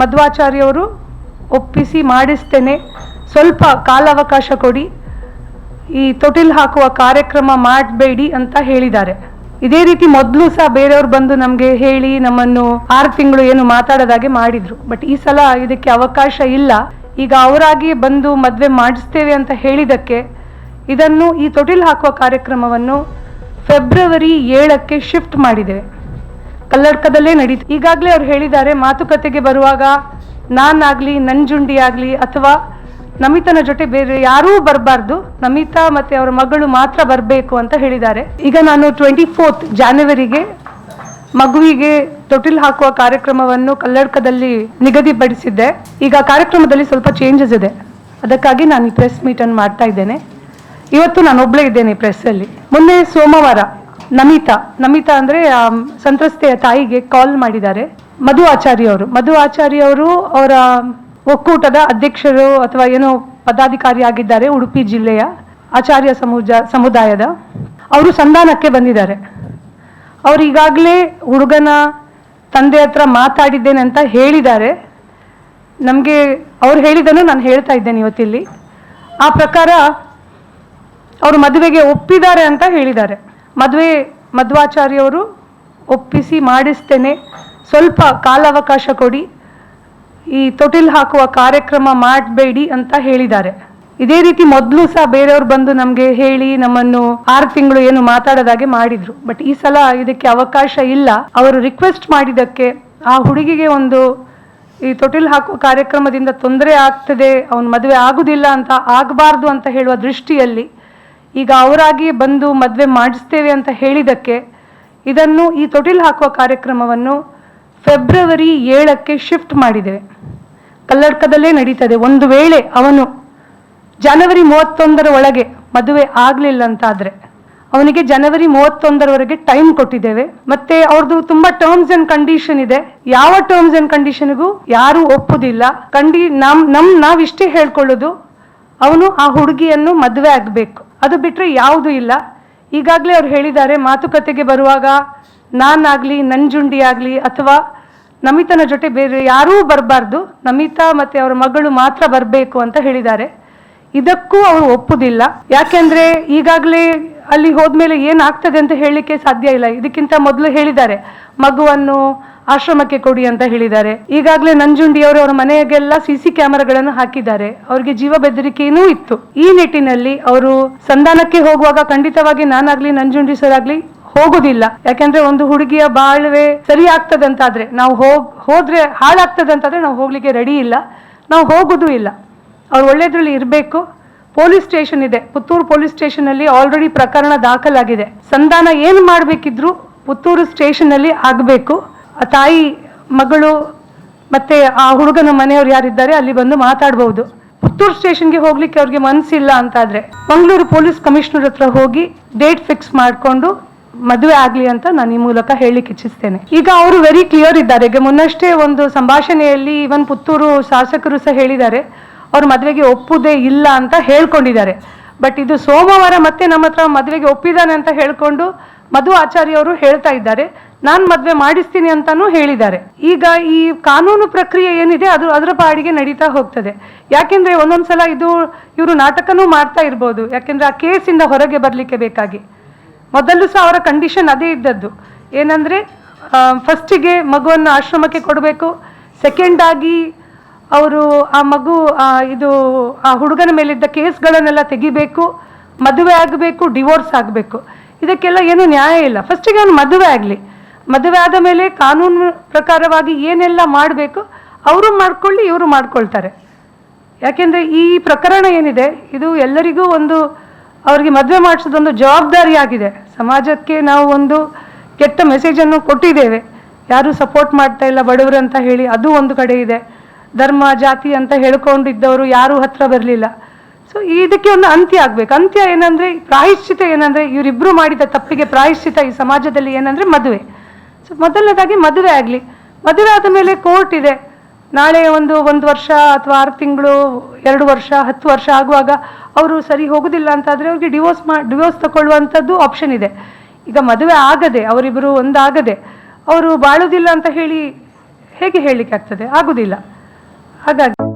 ಮಧ್ವಾಚಾರ್ಯವರು ಒಪ್ಪಿಸಿ ಮಾಡಿಸ್ತೇನೆ. ಸ್ವಲ್ಪ ಕಾಲಾವಕಾಶ ಕೊಡಿ. ಈ ತೊಟಿಲ್ ಹಾಕುವ ಕಾರ್ಯಕ್ರಮ ಮಾಡಬೇಡಿ ಅಂತ ಹೇಳಿದ್ದಾರೆ. ಇದೇ ರೀತಿ ಮೊದಲು ಸಹ ಬೇರೆಯವ್ರು ಬಂದು ನಮಗೆ ಹೇಳಿ ನಮ್ಮನ್ನು ಆರು ತಿಂಗಳು ಏನು ಮಾತಾಡೋದಾಗೆ ಮಾಡಿದ್ರು. ಬಟ್ ಈ ಸಲ ಇದಕ್ಕೆ ಅವಕಾಶ ಇಲ್ಲ. ಈಗ ಅವರಾಗಿ ಬಂದು ಮದುವೆ ಮಾಡಿಸ್ತೇವೆ ಅಂತ ಹೇಳಿದಕ್ಕೆ ಇದನ್ನು ಈ ತೊಟಿಲ್ ಹಾಕುವ ಕಾರ್ಯಕ್ರಮವನ್ನು ಫೆಬ್ರವರಿ ಏಳಕ್ಕೆ ಶಿಫ್ಟ್ ಮಾಡಿದ್ದೇವೆ. ಕಲ್ಲಡ್ಕದಲ್ಲೇ ನಡೀತು. ಈಗಾಗಲೇ ಅವ್ರು ಹೇಳಿದ್ದಾರೆ, ಮಾತುಕತೆಗೆ ಬರುವಾಗ ನಾನಾಗಲಿ ನಂಜುಂಡಿ ಆಗಲಿ ಅಥವಾ ನಮಿತನ ಜೊತೆ ಬೇರೆ ಯಾರೂ ಬರಬಾರ್ದು, ನಮಿತಾ ಮತ್ತೆ ಅವರ ಮಗಳು ಮಾತ್ರ ಬರಬೇಕು ಅಂತ ಹೇಳಿದ್ದಾರೆ. ಈಗ ನಾನು ಟ್ವೆಂಟಿ ಫೋರ್ತ್ ಜಾನ್ವರಿಗೆ ಮಗುವಿಗೆ ತೊಟ್ಟಿಲು ಹಾಕುವ ಕಾರ್ಯಕ್ರಮವನ್ನು ಕಲ್ಲಡ್ಕದಲ್ಲಿ ನಿಗದಿಪಡಿಸಿದ್ದೆ. ಈಗ ಕಾರ್ಯಕ್ರಮದಲ್ಲಿ ಸ್ವಲ್ಪ ಚೇಂಜಸ್ ಇದೆ. ಅದಕ್ಕಾಗಿ ನಾನು ಈ ಪ್ರೆಸ್ ಮೀಟನ್ನು ಮಾಡ್ತಾ ಇದ್ದೇನೆ. ಇವತ್ತು ನಾನು ಒಬ್ಬಳೇ ಇದ್ದೇನೆ ಪ್ರೆಸ್ಸಲ್ಲಿ ಮೊನ್ನೆ ಸೋಮವಾರ ನಮಿತಾ ನಮಿತಾ ಅಂದ್ರೆ ಸಂತ್ರಸ್ತೆಯ ತಾಯಿಗೆ ಕಾಲ್ ಮಾಡಿದ್ದಾರೆ. ಮಧು ಆಚಾರ್ಯ ಅವರು. ಮಧು ಆಚಾರ್ಯ ಅವರು ಅವರ ಒಕ್ಕೂಟದ ಅಧ್ಯಕ್ಷರು ಅಥವಾ ಏನೋ ಪದಾಧಿಕಾರಿ ಆಗಿದ್ದಾರೆ ಉಡುಪಿ ಜಿಲ್ಲೆಯ ಆಚಾರ್ಯ ಸಮುಜ, ಸಮುದಾಯದ. ಅವರು ಸಂಧಾನಕ್ಕೆ ಬಂದಿದ್ದಾರೆ. ಅವರು ಈಗಾಗಲೇ ಹುಡುಗನ ತಂದೆ ಹತ್ರ ಮಾತಾಡಿದ್ದೇನೆ ಅಂತ ಹೇಳಿದ್ದಾರೆ. ನಮಗೆ ಅವ್ರು ಹೇಳಿದ್ದನ್ನು ನಾನು ಹೇಳ್ತಾ ಇದ್ದೇನೆ ಇವತ್ತಿಲ್ಲಿ. ಆ ಪ್ರಕಾರ ಅವರು ಮದುವೆಗೆ ಒಪ್ಪಿದ್ದಾರೆ ಅಂತ ಹೇಳಿದ್ದಾರೆ. ಮದುವೆ ಮಧ್ವಾಚಾರ್ಯವರು ಒಪ್ಪಿಸಿ ಮಾಡಿಸ್ತೇನೆ. ಸ್ವಲ್ಪ ಕಾಲಾವಕಾಶ ಕೊಡಿ. ಈ ತೊಟಿಲ್ ಹಾಕುವ ಕಾರ್ಯಕ್ರಮ ಮಾಡಬೇಡಿ ಅಂತ ಹೇಳಿದ್ದಾರೆ. ಇದೇ ರೀತಿ ಮೊದಲು ಸಹ ಬೇರೆಯವ್ರು ಬಂದು ನಮಗೆ ಹೇಳಿ ನಮ್ಮನ್ನು ಆರು ತಿಂಗಳು ಏನು ಮಾತಾಡೋದಾಗೆ ಮಾಡಿದ್ರು. ಬಟ್ ಈ ಸಲ ಇದಕ್ಕೆ ಅವಕಾಶ ಇಲ್ಲ. ಅವರು ರಿಕ್ವೆಸ್ಟ್ ಮಾಡಿದ್ದಕ್ಕೆ ಆ ಹುಡುಗಿಗೆ ಒಂದು ಈ ತೊಟಿಲ್ ಹಾಕುವ ಕಾರ್ಯಕ್ರಮದಿಂದ ತೊಂದರೆ ಆಗ್ತದೆ, ಅವನು ಮದುವೆ ಆಗುದಿಲ್ಲ ಅಂತ ಆಗಬಾರ್ದು ಅಂತ ಹೇಳುವ ದೃಷ್ಟಿಯಲ್ಲಿ ಈಗ ಅವರಾಗಿ ಬಂದು ಮದುವೆ ಮಾಡಿಸ್ತೇವೆ ಅಂತ ಹೇಳಿದ್ದಕ್ಕೆ ಇದನ್ನು ಈ ತೊಟಿಲ್ ಹಾಕುವ ಕಾರ್ಯಕ್ರಮವನ್ನು ಫೆಬ್ರವರಿ ಏಳಕ್ಕೆ ಶಿಫ್ಟ್ ಮಾಡಿದೆ. ಕಲ್ಲಡ್ಕದಲ್ಲೇ ನಡೀತದೆ. ಒಂದು ವೇಳೆ ಅವನು ಜನವರಿ ಮೂವತ್ತೊಂದರ ಒಳಗೆ ಮದುವೆ ಆಗಲಿಲ್ಲ ಅಂತಾದ್ರೆ ಅವನಿಗೆ ಜನವರಿ ಮೂವತ್ತೊಂದರವರೆಗೆ ಟೈಮ್ ಕೊಟ್ಟಿದ್ದೇವೆ. ಮತ್ತೆ ಅವ್ರದ್ದು ತುಂಬಾ ಟರ್ಮ್ಸ್ ಅಂಡ್ ಕಂಡೀಷನ್ ಇದೆ. ಯಾವ ಟರ್ಮ್ಸ್ ಅಂಡ್ ಕಂಡೀಷನ್ಗೂ ಯಾರು ಒಪ್ಪುದಿಲ್ಲ. ಕಂಡಿ ನಮ್ ನಮ್ ನಾವಿಷ್ಟೇ ಹೇಳ್ಕೊಳ್ಳೋದು ಅವನು ಆ ಹುಡುಗಿಯನ್ನು ಮದುವೆ ಆಗಬೇಕು. ಅದು ಬಿಟ್ಟರೆ ಯಾವುದು ಇಲ್ಲ. ಈಗಾಗಲೇ ಅವ್ರು ಹೇಳಿದ್ದಾರೆ, ಮಾತುಕತೆಗೆ ಬರುವಾಗ ನಾನಾಗಲಿ ನಂಜುಂಡಿ ಆಗಲಿ ಅಥವಾ ನಮಿತನ ಜೊತೆ ಬೇರೆ ಯಾರೂ ಬರಬಾರ್ದು, ನಮಿತಾ ಮತ್ತೆ ಅವರ ಮಗಳು ಮಾತ್ರ ಬರಬೇಕು ಅಂತ ಹೇಳಿದ್ದಾರೆ. ಇದಕ್ಕೂ ಅವರು ಒಪ್ಪುದಿಲ್ಲ. ಯಾಕೆಂದ್ರೆ ಈಗಾಗಲೇ ಅಲ್ಲಿ ಹೋದ್ಮೇಲೆ ಏನಾಗ್ತದೆ ಅಂತ ಹೇಳಲಿಕ್ಕೆ ಸಾಧ್ಯ ಇಲ್ಲ. ಇದಕ್ಕಿಂತ ಮೊದಲು ಹೇಳಿದ್ದಾರೆ. ಮಗುವನ್ನು ಆಶ್ರಮಕ್ಕೆ ಕೊಡಿ ಅಂತ ಹೇಳಿದ್ದಾರೆ. ಈಗಾಗಲೇ ನಂಜುಂಡಿಯವರು ಅವರ ಮನೆಗೆಲ್ಲ ಸಿ ಸಿ ಕ್ಯಾಮೆರಾಗಳನ್ನು ಹಾಕಿದ್ದಾರೆ. ಅವರಿಗೆ ಜೀವ ಬೆದರಿಕೆಯೂ ಇತ್ತು. ಈ ನಿಟ್ಟಿನಲ್ಲಿ ಅವರು ಸಂಧಾನಕ್ಕೆ ಹೋಗುವಾಗ ಖಂಡಿತವಾಗಿ ನಾನಾಗ್ಲಿ ನಂಜುಂಡಿ ಸರ್ ಆಗ್ಲಿ ಹೋಗುದಿಲ್ಲ. ಯಾಕೆಂದ್ರೆ ಒಂದು ಹುಡುಗಿಯ ಬಾಳ್ವೆ ಸರಿ ಆಗ್ತದಂತಾದ್ರೆ, ನಾವು ಹೋಗ್, ಹೋದ್ರೆ ಹಾಳಾಗ್ತದಂತಾದ್ರೆ ನಾವು ಹೋಗ್ಲಿಕ್ಕೆ ರೆಡಿ ಇಲ್ಲ. ನಾವು ಹೋಗುದು ಇಲ್ಲ. ಅವ್ರು ಒಳ್ಳೇದ್ರಲ್ಲಿ ಇರಬೇಕು. ಪೊಲೀಸ್ ಸ್ಟೇಷನ್ ಇದೆ. ಪುತ್ತೂರು ಪೊಲೀಸ್ ಸ್ಟೇಷನ್ ಅಲ್ಲಿ ಆಲ್ರೆಡಿ ಪ್ರಕರಣ ದಾಖಲಾಗಿದೆ. ಸಂಧಾನ ಏನು ಮಾಡಬೇಕಿದ್ರು ಪುತ್ತೂರು ಸ್ಟೇಷನ್ ಅಲ್ಲಿ ಆಗಬೇಕು. ಆ ತಾಯಿ, ಮಗಳು ಮತ್ತೆ ಆ ಹುಡುಗನ ಮನೆಯವ್ರು ಯಾರಿದ್ದಾರೆ ಅಲ್ಲಿ ಬಂದು ಮಾತಾಡಬಹುದು ಪುತ್ತೂರು ಸ್ಟೇಷನ್ಗೆ ಹೋಗ್ಲಿಕ್ಕೆ ಅವ್ರಿಗೆ ಮನಸ್ಸಿಲ್ಲ ಅಂತಾದ್ರೆ ಮಂಗಳೂರು ಪೊಲೀಸ್ ಕಮಿಷನರ್ ಹತ್ರ ಹೋಗಿ ಡೇಟ್ ಫಿಕ್ಸ್ ಮಾಡಿಕೊಂಡು ಮದುವೆ ಆಗ್ಲಿ ಅಂತ ನಾನು ಈ ಮೂಲಕ ಹೇಳಲಿಕ್ಕೆ ಇಚ್ಛಿಸ್ತೇನೆ ಈಗ ಅವರು ವೆರಿ ಕ್ಲಿಯರ್ ಇದ್ದಾರೆ. ಈಗ ಮುನ್ನಷ್ಟೇ ಒಂದು ಸಂಭಾಷಣೆಯಲ್ಲಿ ಇವನ್ ಪುತ್ತೂರು ಶಾಸಕರು ಸಹ ಹೇಳಿದ್ದಾರೆ. ಅವ್ರ ಮದುವೆಗೆ ಒಪ್ಪುದೇ ಇಲ್ಲ ಅಂತ ಹೇಳ್ಕೊಂಡಿದ್ದಾರೆ. ಬಟ್ ಇದು ಸೋಮವಾರ ಮತ್ತೆ ನಮ್ಮ ಹತ್ರ ಮದುವೆಗೆ ಒಪ್ಪಿದ್ದಾನೆ ಅಂತ ಹೇಳ್ಕೊಂಡು ಮಧು ಆಚಾರ್ಯ ಅವರು ಹೇಳ್ತಾ ಇದ್ದಾರೆ, ನಾನು ಮದುವೆ ಮಾಡಿಸ್ತೀನಿ ಅಂತಾನೂ ಹೇಳಿದ್ದಾರೆ. ಈಗ ಈ ಕಾನೂನು ಪ್ರಕ್ರಿಯೆ ಏನಿದೆ, ಅದು ಅದರ ಪಾಡಿಗೆ ನಡೀತಾ ಹೋಗ್ತದೆ. ಯಾಕೆಂದ್ರೆ ಒಂದೊಂದ್ಸಲ ಇದು ಇವರು ನಾಟಕನೂ ಮಾಡ್ತಾ ಇರ್ಬೋದು, ಯಾಕೆಂದ್ರೆ ಆ ಕೇಸಿಂದ ಹೊರಗೆ ಬರಲಿಕ್ಕೆ ಬೇಕಾಗಿ. ಮೊದಲು ಸಹ ಅವರ ಕಂಡೀಷನ್ ಅದೇ ಇದ್ದದ್ದು. ಏನಂದ್ರೆ ಫಸ್ಟಿಗೆ ಮಗುವನ್ನು ಆಶ್ರಮಕ್ಕೆ ಕೊಡಬೇಕು ಸೆಕೆಂಡ್ ಆಗಿ ಅವರು ಆ ಮಗು ಇದು, ಆ ಹುಡುಗನ ಮೇಲಿದ್ದ ಕೇಸ್ಗಳನ್ನೆಲ್ಲ ತೆಗಿಬೇಕು, ಮದುವೆ ಆಗಬೇಕು ಡಿವೋರ್ಸ್ ಆಗಬೇಕು. ಇದಕ್ಕೆಲ್ಲ ಏನು ನ್ಯಾಯ ಇಲ್ಲ. ಫಸ್ಟಿಗೆ ಅವನು ಮದುವೆ ಆಗಲಿ. ಮದುವೆ ಆದ ಮೇಲೆ ಕಾನೂನು ಪ್ರಕಾರವಾಗಿ ಏನೆಲ್ಲ ಮಾಡಬೇಕು, ಅವರು ಮಾಡ್ಕೊಳ್ಳಿ, ಇವರು ಮಾಡ್ಕೊಳ್ತಾರೆ. ಯಾಕೆಂದರೆ ಈ ಪ್ರಕರಣ ಏನಿದೆ, ಇದು ಎಲ್ಲರಿಗೂ ಒಂದು ಅವರಿಗೆ ಮದುವೆ ಮಾಡಿಸೋದೊಂದು ಜವಾಬ್ದಾರಿಯಾಗಿದೆ ಸಮಾಜಕ್ಕೆ ನಾವು ಒಂದು ಕೆಟ್ಟ ಮೆಸೇಜನ್ನು ಕೊಟ್ಟಿದ್ದೇವೆ. ಯಾರು ಸಪೋರ್ಟ್ ಮಾಡ್ತಾ ಇಲ್ಲ ಬಡವರು ಅಂತ ಹೇಳಿ, ಅದು ಒಂದು ಕಡೆ ಇದೆ. ಧರ್ಮ, ಜಾತಿ ಅಂತ ಹೇಳ್ಕೊಂಡಿದ್ದವರು ಯಾರೂ ಹತ್ರ ಬರಲಿಲ್ಲ. ಸೊ ಇದಕ್ಕೆ ಒಂದು ಅಂತ್ಯ ಆಗ್ಬೇಕು. ಅಂತ್ಯ ಏನಂದ್ರೆ, ಪ್ರಾಯಶ್ಚಿತ ಏನಂದ್ರೆ, ಇವರಿಬ್ರು ಮಾಡಿದ ತಪ್ಪಿಗೆ ಪ್ರಾಯಶ್ಚಿತ ಈ ಸಮಾಜದಲ್ಲಿ ಏನಂದ್ರೆ ಮದುವೆ. ಸೊ ಮೊದಲನೇದಾಗಿ ಮದುವೆ ಆಗಲಿ. ಮದುವೆ ಆದ ಮೇಲೆ ಕೋರ್ಟ್ ಇದೆ. ನಾಳೆ ಒಂದು ಒಂದು ವರ್ಷ ಅಥವಾ ಆರು ತಿಂಗಳು, ಎರಡು ವರ್ಷ, ಹತ್ತು ವರ್ಷ ಆಗುವಾಗ ಅವರು ಸರಿ ಹೋಗುದಿಲ್ಲ ಅಂತಾದ್ರೆ ಅವ್ರಿಗೆ ಡಿವೋರ್ಸ್ ಮಾ ಡಿವೋರ್ಸ್ ತಗೊಳ್ಳುವಂಥದ್ದು ಆಪ್ಷನ್ ಇದೆ. ಈಗ ಮದುವೆ ಆಗದೆ ಅವರಿಬ್ಬರು ಒಂದಾಗದೆ, ಅವರು ಬಾಳುದಿಲ್ಲ ಅಂತ ಹೇಳಿ ಹೇಗೆ ಹೇಳಲಿಕ್ಕೆ ಆಗ್ತದೆ ಆಗುದಿಲ್ಲ. ಹಾಗಾಗಿ